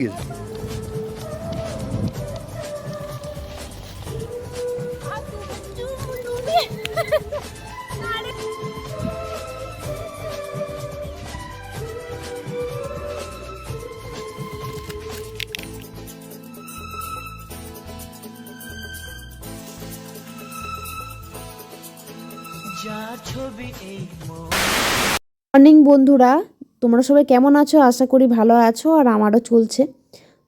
যার মর্নিং বন্ধুরা তোমরা সবাই কেমন আছো? আশা করি ভালো আছো আর আমারও চলছে।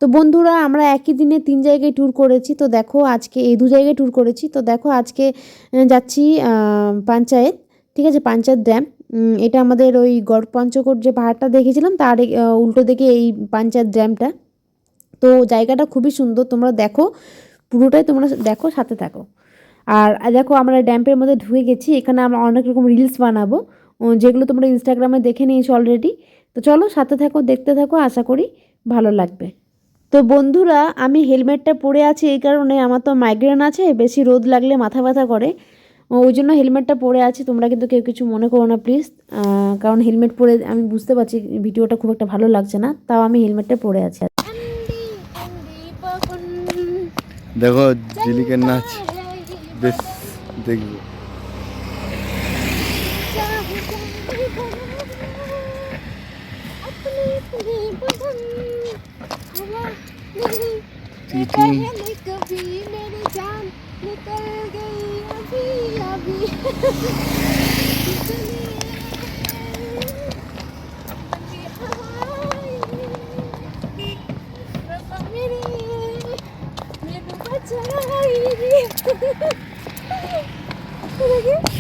তো বন্ধুরা, আমরা একই দিনে তিন জায়গায় ট্যুর করেছি। তো দেখো, আজকে এই দু জায়গায় ট্যুর করেছি। তো দেখো, আজকে যাচ্ছি পঞ্চায়েত, ঠিক আছে? পঞ্চায়েত ড্যাম এটা আমাদের ওই গড় পঞ্চকোট যে পাহাড়টা দেখেছিলাম, তার উল্টো দিকে এই পঞ্চায়েত ড্যামটা তো জায়গাটা খুবই সুন্দর। তোমরা দেখো, পুরোটাই তোমরা দেখো, সাথে থাকো। আর দেখো, আমরা ড্যাম্পের মধ্যে ঢুকে গেছি। এখানে আমরা অনেক রকম রিলস বানাবো। যেগুলো তোমরা ইনস্টাগ্রামে দেখে নিয়েছো অলরেডি তো চলো সাথে থাকো দেখতে থাকো আশা করি ভালো লাগবে। তো বন্ধুরা আমি হেলমেটটা পরে আছি এই কারণে আমার তো মাইগ্রেন আছে বেশি রোদ লাগলে মাথা ব্যথা করে। ওই জন্য হেলমেটটা পরে আছি তোমরা কিন্তু কেউ কিছু মনে করো না প্লিজ কারণ হেলমেট পরে আমি বুঝতে পারছি ভিডিওটা খুব একটা ভালো লাগছে না তাও আমি হেলমেটটা পরে আছি। দেখো ঝিলিকের নাচ বেশ দেখব। ती ती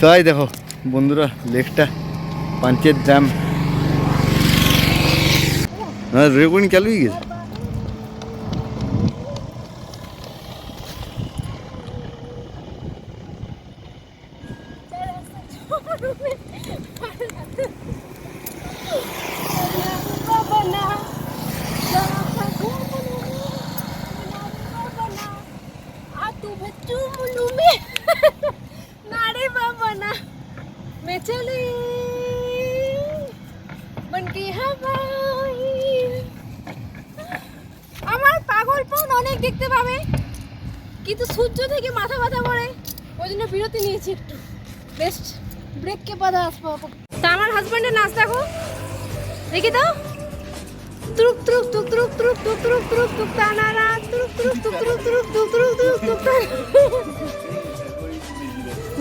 তাই দেখো বন্ধুরা লেকটা পাঞ্চের দাম রেগুন চালু হয়ে গেছে অনেক দেখতে পাবে কিন্তু সূর্য থেকে মাথা ব্যথা পড়ে ওই জন্য বিরতি নিয়েছি একটু বেস্ট ব্রেক কে বাদা আসব তা আমার হাজবেন্ডের নাচ দেখো দেখি তো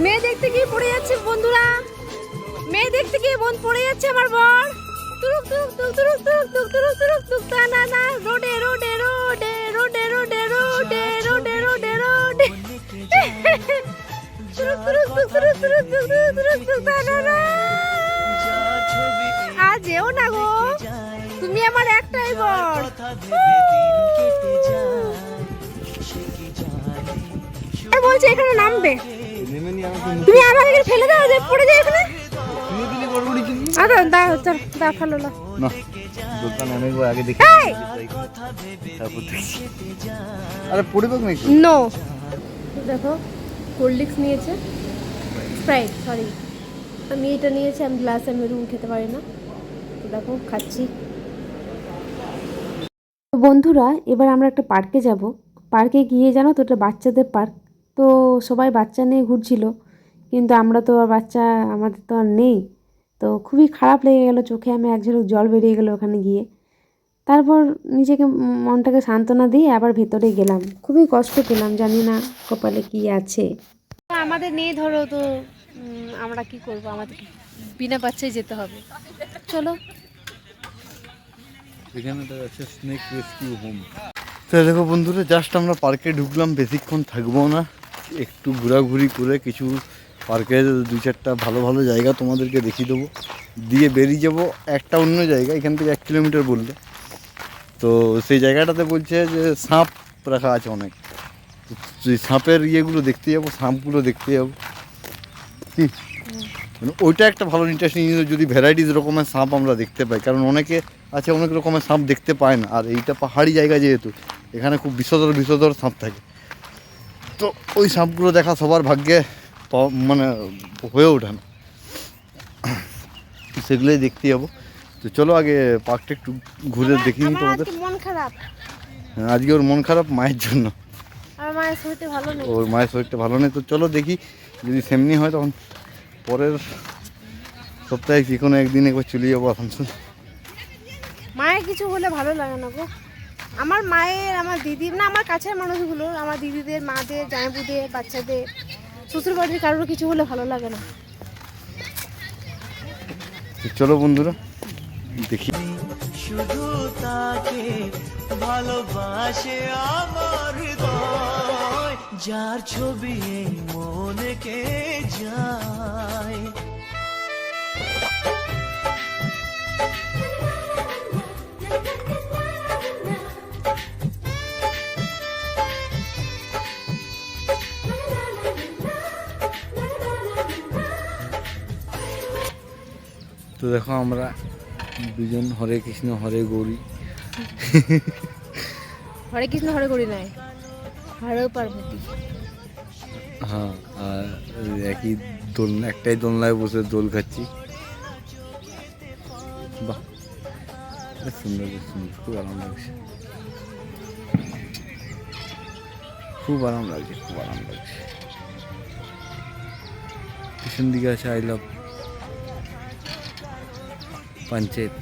মেয়ে পড়ে যাচ্ছে বন্ধুরা মেয়ে দেখতে পড়ে যাচ্ছে আমার বর রোডে রোডে রোডে রোডে রোডে রোডে রোডে আর না গো তুমি আমার একটাই বল বলছে এখানে নামবে তুমি আমার এখানে ফেলে দাও যে পড়ে যায় এখানে আরে দাও চল দাও ফেলো না দোকান অনেক আগে দেখি আরে দেখ নাকি? নো দেখো কোল্ড ড্রিঙ্কস নিয়েছে স্প্রাইট সরি আমি এটা নিয়েছি আমি গ্লাস আমি রুম খেতে পারি না। তো দেখো খাচ্ছি। তো বন্ধুরা এবার আমরা একটা পার্কে যাব। পার্কে গিয়ে জানো তো এটা বাচ্চাদের পার্ক তো সবাই বাচ্চা নিয়ে ঘুরছিল কিন্তু আমরা তো আর বাচ্চা আমাদের তো আর নেই। তো খুবই খারাপ লেগে গেল চোখে আমি এক ঝলক জল বেরিয়ে গেল ওখানে গিয়ে। তারপর নিজেকে মনটাকে সান্ত্বনা দিয়ে আবার ভেতরে গেলাম। খুবই কষ্ট পেলাম জানি না কপালে কি আছে। আমাদের নেই ধরো তো আমরা কি করব? আমাদের বিনা বাচ্চায় যেতে হবে। চলো। এখানে তো আছে স্নেক রেস্কিউ হোম তো দেখো বন্ধুরা জাস্ট আমরা পার্কে ঢুকলাম বেশিক্ষণ থাকব না। একটু ঘোরাঘুরি করে কিছু পার্কের দু চারটা ভালো ভালো জায়গা তোমাদেরকে দেখিয়ে দেবো। দিয়ে বেরিয়ে যাব একটা অন্য জায়গা এখান থেকে এক কিলোমিটার বললে। তো সেই জায়গাটাতে বলছে যে সাপ রাখা আছে অনেক। সেই সাপের ইয়েগুলো দেখতে যাব সাপগুলো দেখতে যাব মানে ওইটা একটা ভালো ইন্টারেস্টিং জিনিস, যদি ভ্যারাইটিস রকমের সাপ আমরা দেখতে পাই। কারণ অনেকে আছে, অনেক রকমের সাপ দেখতে পায় না। আর এইটা পাহাড়ি জায়গা যেহেতু, এখানে খুব বিষধর বিষধর সাপ থাকে। তো ওই সাপগুলো দেখা সবার ভাগ্যে মানে হয়ে ওঠে না। সেগুলোই দেখতে যাব তো চলো আগে পার্কটা একটু ঘুরে দেখি তোমাদের। মন খারাপ। হ্যাঁ, আজকে ওর মন খারাপ মায়ের জন্য। আমার মায়ের শরীরটা ভালো নেই। ওর মায়ের শরীরটা ভালো নেই তো চলো দেখি। যদি সেমনি হয় তখন পরের সপ্তাহে যে কোনো একদিন একবার চলে যাব আসানসোল। মায়ের কিছু হলে ভালো লাগে না গো। আমার মায়ের আমার দিদি না আমার কাছের মানুষগুলো আমার দিদিদের মাদের জামাইবুদের বাচ্চাদের শ্বশুর বাড়ির কারোর কিছু হলে ভালো লাগে না। চলো বন্ধুরা। দেখি। শুধু তাকে ভালোবাসে আমার যার ছবি মনকে যায়। তো দেখো আমরা দুজন হরে কৃষ্ণ হরে গৌরী। হরে কৃষ্ণ হরে করি নাই হরে পার্বতী। হ্যাঁ আর একই দোল একটাই দোলনায় বসে দোল খাচ্ছি। বাহ সুন্দর সুন্দর খুব আরাম লাগছে। খুব আরাম লাগছে খুব আরাম লাগছে। পিছন দিকে আছে আই লাভ পঞ্চায়েত।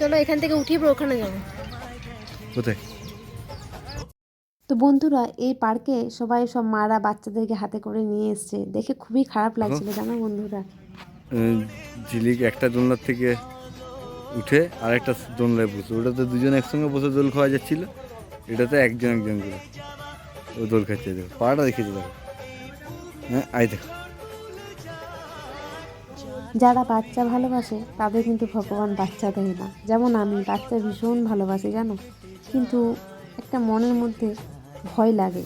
চলো এখান থেকে উঠিয়ে ওখানে যাব। কোথায়? তো বন্ধুরা এই পার্কে সবাই সব মারা বাচ্চাদেরকে হাতে করে নিয়ে এসছে। দেখে খুবই খারাপ লাগছিল জানো বন্ধুরা? ঝিলিক একটা দোলনার থেকে উঠে আর একটা দোলনায় বসে। ওটাতে দুজন একসঙ্গে বসে দোল খাওয়া যাচ্ছিল। এটাতে একজন একজন করে। ও দোল খাচ্ছে দেখো। পাড়াটা দেখেছে দেখো হ্যাঁ আই দেখো। যারা বাচ্চা ভালোবাসে তাদের কিন্তু ভগবান বাচ্চা দেয় না। যেমন আমি বাচ্চা ভীষণ ভালোবাসি জানো? কিন্তু একটা মনের মধ্যে ভয় লাগে।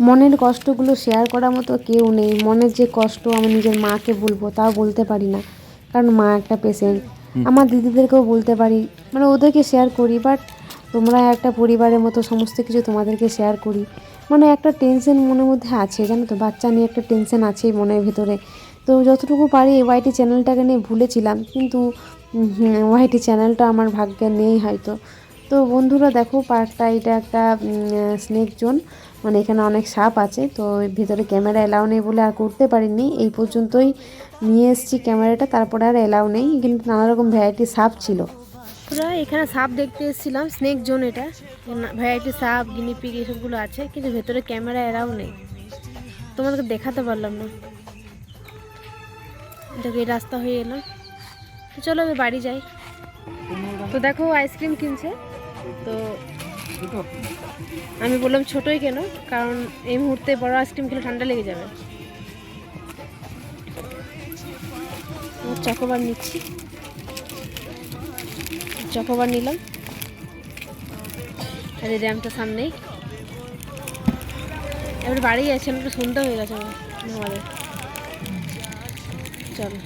মনের কষ্টগুলো শেয়ার করার মতো কেউ নেই। মনের যে কষ্ট আমি নিজের মাকে বলব তাও বলতে পারি না। কারণ মা একটা পেশেন্ট আমার দিদিদেরকেও বলতে পারি। মানে ওদেরকে শেয়ার করি বাট তোমরা একটা পরিবারের মতো সমস্ত কিছু তোমাদেরকে শেয়ার করি। মানে একটা টেনশন মনের মধ্যে আছে, জানো তো? বাচ্চা নিয়ে একটা টেনশন আছেই মনের ভেতরে। তো যতটুকু পারি ওয়াইটি চ্যানেলটাকে নিয়ে ভুলেছিলাম, কিন্তু ওয়াইটি চ্যানেলটা আমার ভাগ্যে নেই হয়তো। তো বন্ধুরা দেখো, পার্কটা এটা একটা স্নেক জোন মানে এখানে অনেক সাপ আছে, তো ভিতরে ক্যামেরা এলাও নেই বলে আর করতে পারিনি। এই পর্যন্তই নিয়ে এসেছি ক্যামেরাটা তারপরে আর এলাও নেই, কিন্তু নানা রকম ভ্যারাইটি সাপ ছিল। পুরো এখানে সাপ দেখতে এসেছিলাম স্নেক জোন এটা। ভ্যারাইটি সাপ গিনিপিগ এসবগুলো আছে, কিন্তু ভেতরে ক্যামেরা এরাও নেই। তোমাদেরকে দেখাতে পারলাম না। দেখো, এই রাস্তা হয়ে এলাম। তো চলো, আমি বাড়ি যাই। তো দেখো আইসক্রিম কিনছে। তো আমি বললাম, ছোটোই কেন, কারণ এই মুহূর্তে বড় আইসক্রিম খেলে ঠান্ডা লেগে যাবে। চকোবার নিচ্ছি। চকোবার নিলাম। আর এই র্যামটা সামনেই। এবার বাড়ি আছে একটু সন্ধ্যা হয়ে গেছে আমার। আমাদের চলো।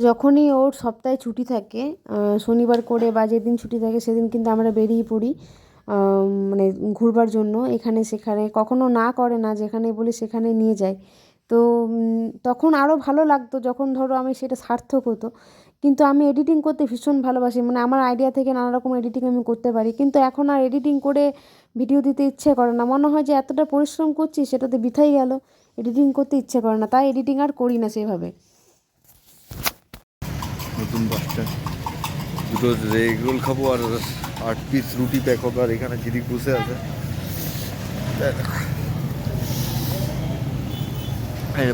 যখনই ওর সপ্তাহে ছুটি থাকে শনিবার করে বা যেদিন ছুটি থাকে সেদিন কিন্তু আমরা বেরিয়ে পড়ি মানে ঘুরবার জন্য এখানে সেখানে। কখনো না করে না যেখানে বলি সেখানে নিয়ে যায়। তো তখন আরও ভালো লাগতো যখন ধরো আমি সেটা সার্থক হতো। কিন্তু আমি এডিটিং করতে ভীষণ ভালোবাসি। মানে আমার আইডিয়া থেকে নানা রকম এডিটিং আমি করতে পারি। কিন্তু এখন আর এডিটিং করে ভিডিও দিতে ইচ্ছে করে না। মনে হয় যে এতটা পরিশ্রম করছি, সেটাতে বৃথাই গেল। এডিটিং করতে ইচ্ছে করে না। তাই এডিটিং আর করি না সেভাবে। নতুন বাস স্ট্যান্ড দুটো খাব আর আট পিস রুটি প্যাক হবে আর এখানে ঝিলিক বসে আছে।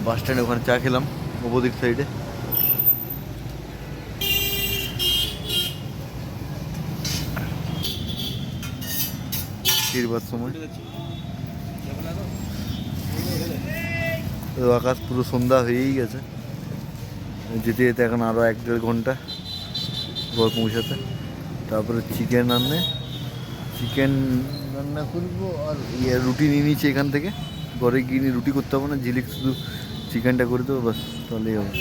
বাস স্ট্যান্ডে ওখানে চা খেলাম। অপোজিট সাইডে সময়। আকাশ পুরো সন্ধ্যা হয়েই গেছে। যেতে যেতে এখন আরও এক দেড় ঘণ্টা ঘর পৌঁছাতে। তারপরে চিকেন রান্নে চিকেন রান্না করব আর ইয়ে রুটি নিয়ে নিচ্ছি এখান থেকে। ঘরে গিয়ে রুটি করতে হবে না ঝিলিক শুধু চিকেনটা করে দেবো বাস তাহলেই হবে।